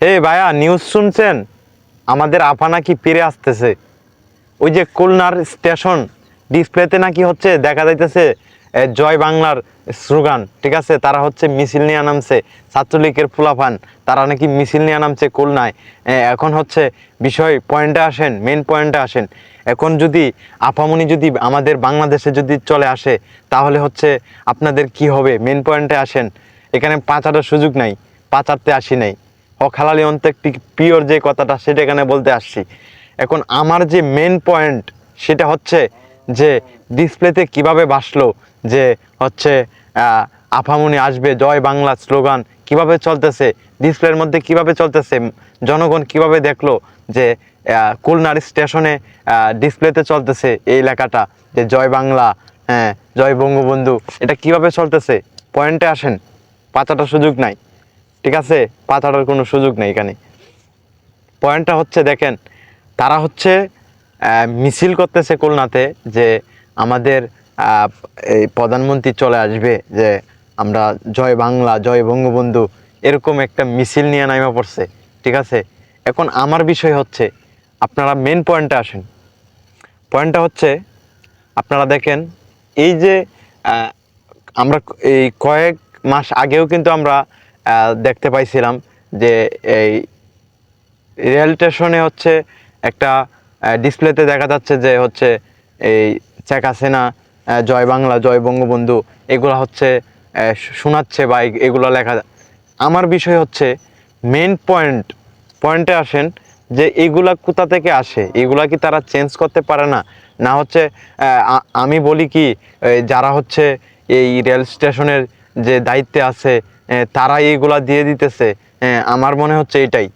হে ভাইয়া নিউজ শুনছেন? আমাদের আফা নাকি ফিরে আসতেছে। ওই যে খুলনার স্টেশন ডিসপ্লেতে নাকি হচ্ছে দেখা যাইতেছে জয় বাংলার স্লোগান ঠিক আছে? তারা হচ্ছে মিছিল নিয়ে নামছে ছাত্রলীগের ফুলাফান তারা নাকি মিছিল নিয়ে নামছে খুলনায়। এ, এখন হচ্ছে বিষয় পয়েন্টে আসেন মেন পয়েন্টে আসেন। এখন যদি আপামনি যদি আমাদের বাংলাদেশে যদি চলে আসে তাহলে হচ্ছে আপনাদের কি হবে? মেন পয়েন্টে আসেন। এখানে পাঁচাটার সুযোগ নাই পাচারতে আসি নাই। অখালালি অন্ত একটি পিওর যে কথাটা সেটা এখানে বলতে আসছি। এখন আমার যে মেন পয়েন্ট সেটা হচ্ছে যে ডিসপ্লেতে কীভাবে বাসলো যে হচ্ছে আফামনি আসবে জয় বাংলা স্লোগান কীভাবে চলতেছে ডিসপ্লের মধ্যে কীভাবে চলতেছে জনগণ কীভাবে দেখল যে আহ, খুলনার স্টেশনে ডিসপ্লেতে চলতেছে এই লেখাটা যে জয় বাংলা হ্যাঁ জয় বঙ্গবন্ধু এটা কীভাবে চলতেছে? পয়েন্টে আসেন পাঁচাটা সুযোগ নাই। ঠিক আছে? পাতাটার কোনো সুযোগ নেই এখানে। পয়েন্টটা হচ্ছে, দেখেন, তারা হচ্ছে মিছিল করতেছে খুলনাতে যে আমাদের এই প্রধানমন্ত্রী চলে আসবে, যে আমরা জয় বাংলা, জয় বঙ্গবন্ধু, এরকম একটা মিছিল নিয়ে নামা পড়ছে, ঠিক আছে? এখন আমার বিষয় হচ্ছে, আপনারা মেন পয়েন্টে আসেন। পয়েন্টটা হচ্ছে, আপনারা দেখেন, এই যে আমরা এই কয়েক মাস আগেও কিন্তু আমরা দেখতে পাইছিলাম যে এই রেল স্টেশনে হচ্ছে একটা ডিসপ্লেতে দেখা যাচ্ছে যে হচ্ছে এই শেখ হাসিনা আহ, জয় বাংলা জয় বঙ্গবন্ধু এগুলো হচ্ছে শোনাচ্ছে বা এগুলো লেখা আমার বিষয় হচ্ছে মেন পয়েন্ট পয়েন্টে আসেন যে এগুলা কোথা থেকে আসে? এগুলা কি তারা চেঞ্জ করতে পারে না? না হচ্ছে আমি বলি কি যারা হচ্ছে এই রেল স্টেশনের যে দায়িত্বে আছে তারা এইগুলা দিয়ে দিতেছে। আমার মনে হচ্ছে এটাই।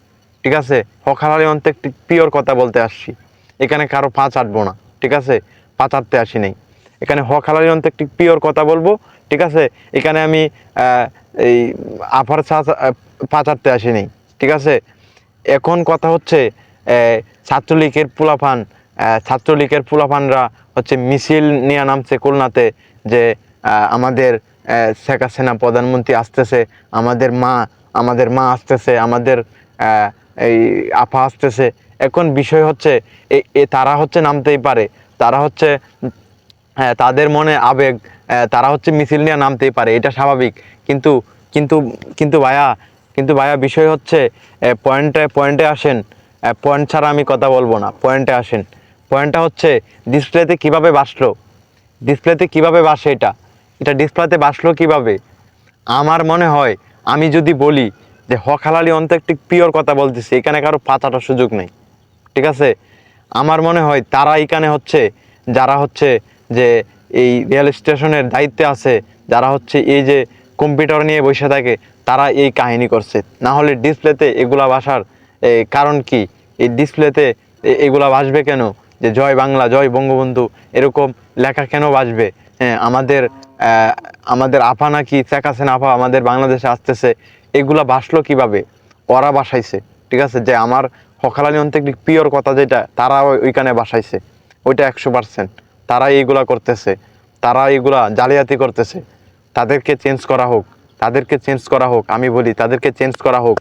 ঠিক আছে? হকালালি অন্তে একটি পিওর কথা বলতে আসছি। এখানে কারও পাঁচ আটবো না। ঠিক আছে? পাঁচ আটতে আসি নাই। এখানে হকালালি অন্তে একটি পিওর কথা বলব। ঠিক আছে? এখানে আমি এই আফার পাঁচ আটতে আসি নাই। ঠিক আছে? এখন কথা হচ্ছে ছাত্রলীগের পুলাফান ছাত্রলীগের পুলাফানরা হচ্ছে মিছিল নিয়ে নামছে খুলনাতে যে আমাদের শেখ হাসিনা প্রধানমন্ত্রী আসতেছে, আমাদের মা আমাদের মা আসতেছে, আমাদের এই আফা আসতেছে। এখন বিষয় হচ্ছে, এ- তারা হচ্ছে নামতেই পারে। তারা হচ্ছে তাদের মনে আবেগ তারা হচ্ছে মিছিল নিয়ে নামতেই পারে, এটা স্বাভাবিক। কিন্তু কিন্তু কিন্তু ভায়া কিন্তু ভায়া বিষয় হচ্ছে পয়েন্টে পয়েন্টে আসেন পয়েন্ট ছাড়া আমি কথা বলব না পয়েন্টে আসেন। পয়েন্টটা হচ্ছে ডিসপ্লেতে কীভাবে বাসলো? ডিসপ্লেতে কীভাবে বাসে এটা? এটা ডিসপ্লেতে বাসলো কীভাবে? আমার মনে হয়, আমি যদি বলি যে হকালালি অন্ত একটি পিওর কথা বলতেছি, এখানে কারও পাতাটার সুযোগ নেই। ঠিক আছে? আমার মনে হয় তারা এখানে হচ্ছে, যারা হচ্ছে যে এই রেল স্টেশনের দায়িত্বে আছে, যারা হচ্ছে এই যে কম্পিউটার নিয়ে বসে থাকে, তারা এই কাহিনী করছে। না হলে ডিসপ্লেতে এগুলা বাসার কারণ কি? এই ডিসপ্লেতে এগুলা ভাসবে কেন? যে জয় বাংলা, জয় বঙ্গবন্ধু, এরকম লেখা কেন বাসবে? হ্যাঁ আমাদের আমাদের আফা নাকি হাসিনা আফা আমাদের বাংলাদেশে আসতেছে। এগুলা বাসলো কীভাবে? ওরা বাসাইছে, ঠিক আছে? যে আমার হকালানি অন্তিক পিওর কথা যেটা, তারা ওইখানে বাসাইছে। ওইটা একশো পার্সেন্ট তারা এইগুলা করতেছে। তারা এইগুলা জালিয়াতি করতেছে। তাদেরকে চেঞ্জ করা হোক। তাদেরকে চেঞ্জ করা হোক, আমি বলি, তাদেরকে চেঞ্জ করা হোক।